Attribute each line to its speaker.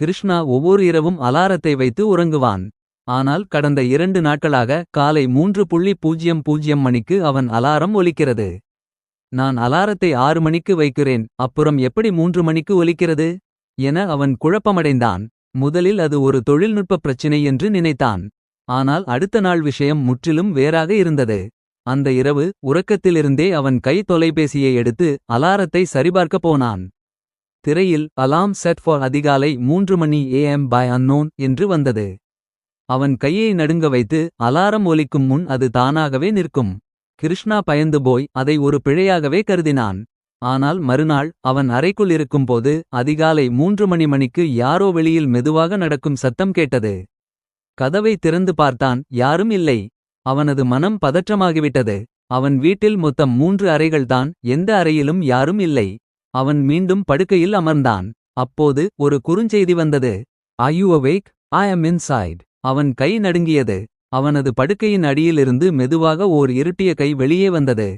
Speaker 1: கிருஷ்ணா ஒவ்வொரு இரவும் அலாரத்தை வைத்து உறங்குவான். ஆனால் கடந்த இரண்டு நாட்களாக காலை மூன்று புள்ளி பூஜ்ஜியம் பூஜ்ஜியம் மணிக்கு அவன் அலாரம் ஒலிக்கிறது. நான் அலாரத்தை ஆறு மணிக்கு வைக்கிறேன் அப்புறம் எப்படி மூன்று மணிக்கு ஒலிக்கிறது. என அவன் குழப்பமடைந்தான். முதலில் அது ஒரு தொழில்நுட்ப பிரச்சினை என்று நினைத்தான். ஆனால் அடுத்த நாள் விஷயம் முற்றிலும் வேறாக இருந்தது. அந்த இரவு உறக்கத்திலிருந்தே அவன் கை தொலைபேசியை எடுத்து அலாரத்தை சரிபார்க்கப் போனான். திரையில் அலாம் செட் ஃபார் அதிகாலை மூன்று மணி ஏஎம் பை அன்னோன் என்று வந்தது. அவன் கையை நடுங்க வைத்து அலாரம் ஒலிக்கும் முன் அது தானாகவே நிற்கும். கிருஷ்ணா பயந்து போய் அதை ஒரு பிழையாகவே கருதினான். ஆனால் மறுநாள் அவன் அறைக்குள் இருக்கும்போது அதிகாலை மூன்று மணி மணிக்கு யாரோ வெளியில் மெதுவாக நடக்கும் சத்தம் கேட்டது. கதவை திறந்து பார்த்தான் யாரும் இல்லை. அவனது மனம் பதற்றமாகிவிட்டது. அவன் வீட்டில் மொத்தம் மூன்று அறைகள்தான் எந்த அறையிலும் யாரும் இல்லை. அவன் மீண்டும் படுக்கையில் அமர்ந்தான். அப்போது ஒரு குறுஞ்செய்தி வந்தது. Are awake I I am inside. அவன் கை நடுங்கியது. அவனது படுக்கையின் அடியிலிருந்து மெதுவாக ஓர் இருட்டிய கை வெளியே வந்தது.